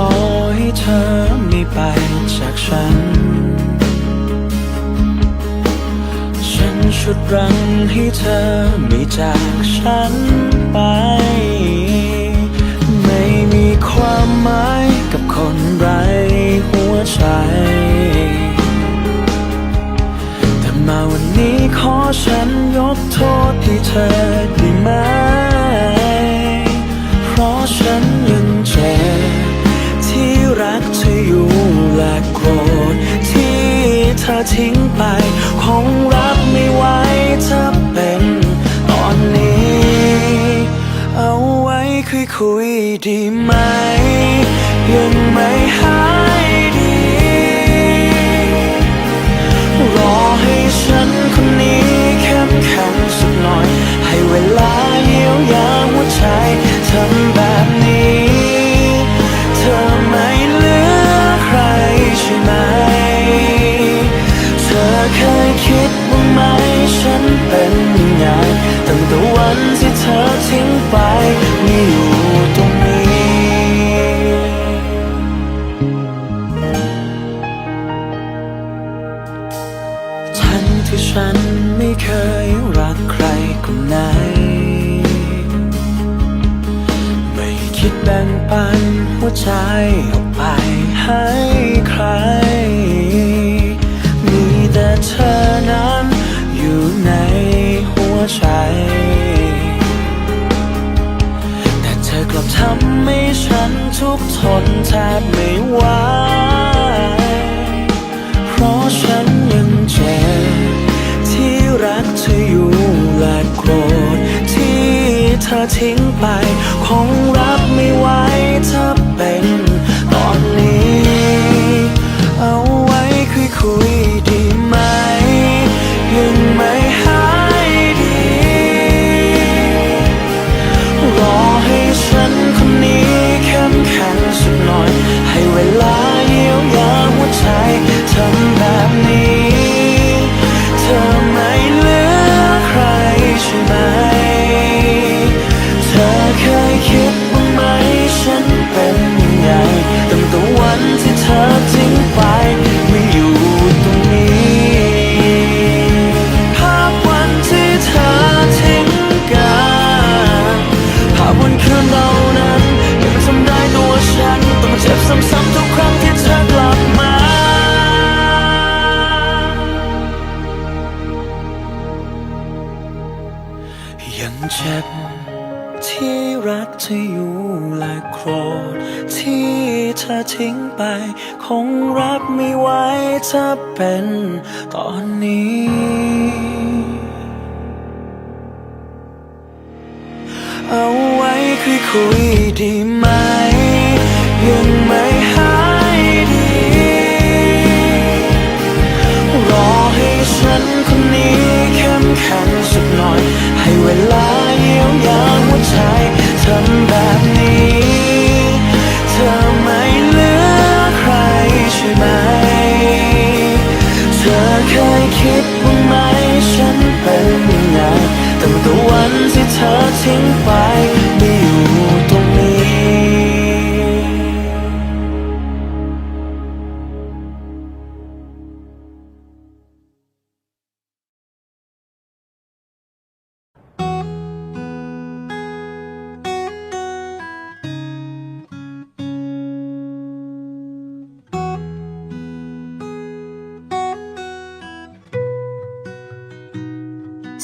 ขอให้เธอไม่ไปจากฉัน ฉันชุดรังให้เธอไม่จากฉันไป ไม่มีความหมายกับคนไรหัวใจ แต่มาวันนี้ขอฉันยกโทษให้เธอได้ไหม และโกรธที่เธอทิ้งไป คงรับไม่ไหวถ้าเป็นตอนนี้ เอาไว้คุยคุยดีไหม ยังไม่หายดี รอให้ฉันคนนี้เข้มแข็งสักหน่อย ให้เวลาเยียวยาหัวใจทำแบบ งแลับทำให้ฉันทุกทนแทบไม่ไหวเพราะฉันยังเจ็บที่รักเธออยู่และโกรธที่เธอทิ้งไป คงรับไม่ไหวถ้าเธอ เจ็บที่รักเธออยู่และโกรธที่เธอทิ้งไป คงรับไม่ไหวถ้าเป็นตอนนี้เอาไว้คุยคุยดีไหมยังไม่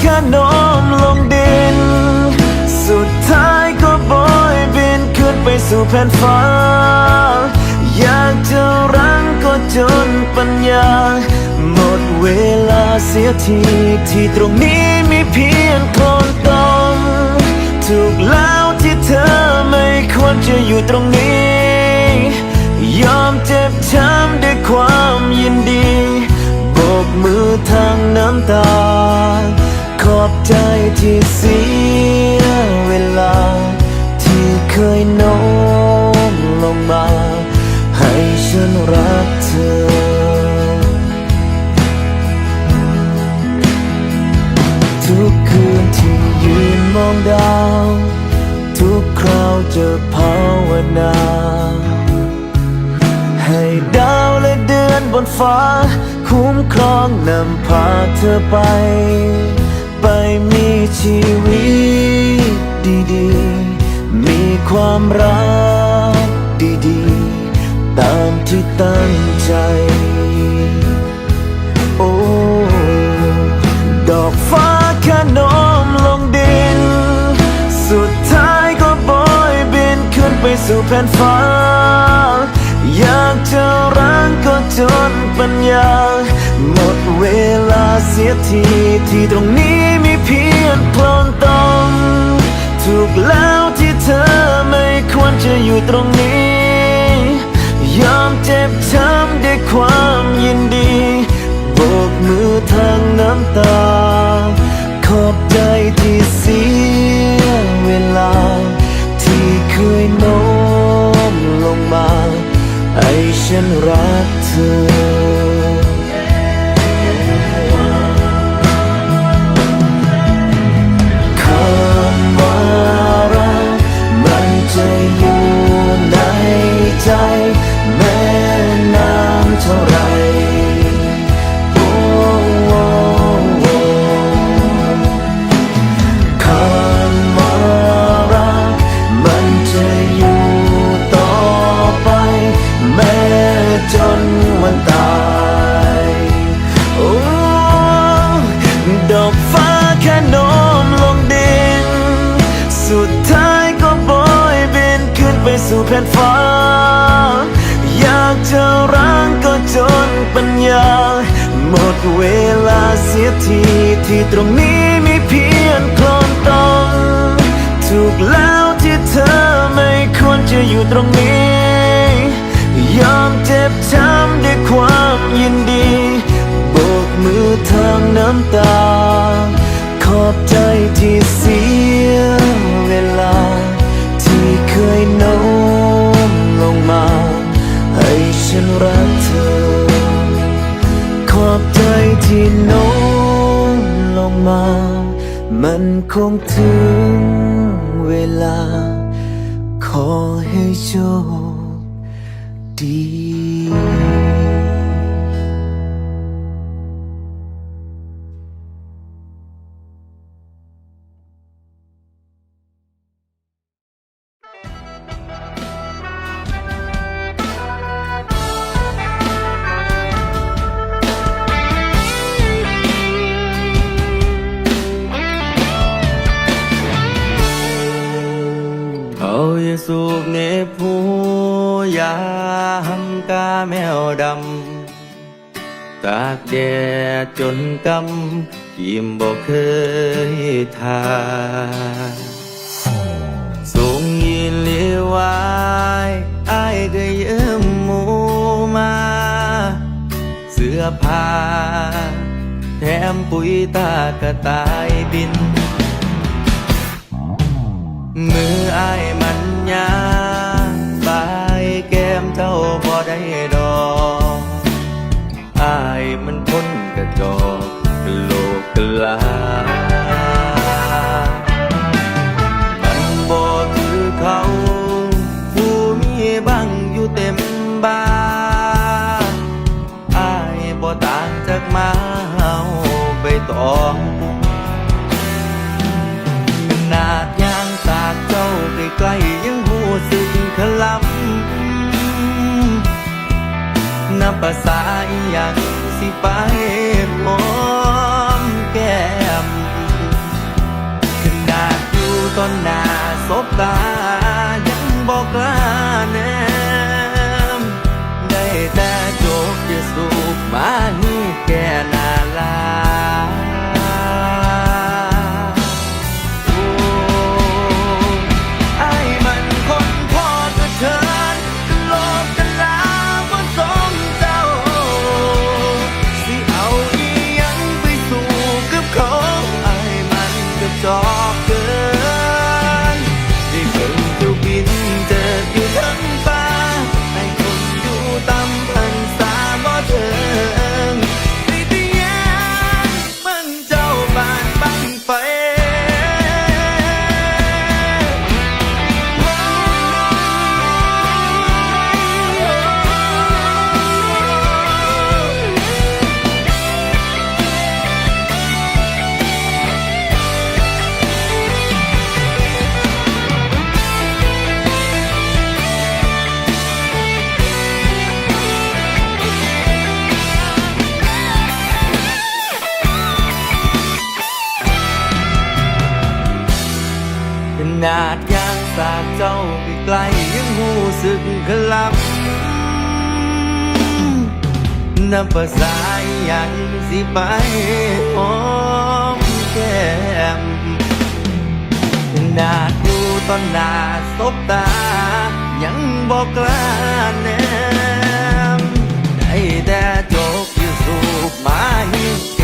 แค่โน้มลงดิน สุดท้ายก็โบยบินขึ้นไปสู่แผ่นฟ้า อยากจะรั้งก็จนปัญญา หมดเวลาเสียทีที่ตรงนี้มีเพียงคนตมถูกแล้วที่เธอไม่ควรจะอยู่ตรงนี้ ยอมเจ็บช้ำด้วยความยินดี บกมือทางน้ำตา ขอบใจที่เสีย ดีๆ ตามที่ตั้งใจ โอ้ ดอกฟ้าแค่โน้มลงดิน สุดท้ายก็โบยบินขึ้นไปสู่แผ่นฟ้า อยากจะรักก็จนปัญญา หมดเวลาเสียทีที่ตรงนี้มีเพียงโคลนตมถูกแล้วที่เธอไม่ควรจะอยู่ตรงนี้ อ ถูกแล้วที่เธอไม่ควรจะอยู่ตรงนี้ ยอมเจ็บช้ำด้วยความยินดีโบกมือทางน้ำตา ขอบใจที่เสียเวลา ที่เคยโน้มลงมา ให้ฉันรักเธอ ขอบใจที่โน้มลงมา มันคงถึง เวลา ขอให้โชคดี ตากแดดจนกำกิมบอกเคยทาส่งยินเลียวายอายก็ยืมหมูมา เสื้อผ้า แถมปุ๋ยตากระต่ายบิน มืออายมันยางบายแก้มเจ้าบ่ได้ กลามันบ่คือเขาผู้มีบังอยู่เต็มบ้านอายบ่ต่างจากมาเฮาใบตองขนาดยางสากเจ้าใกล้ๆยังหูสึกขลำนับภาษาอหย่างสิไป สบตา นับภาษายังสิไปหอมแก้มหน้าดูตอนหน้าสบตา ยังบอกกล้าแนมได้แต่จบอยู่สูบมหิ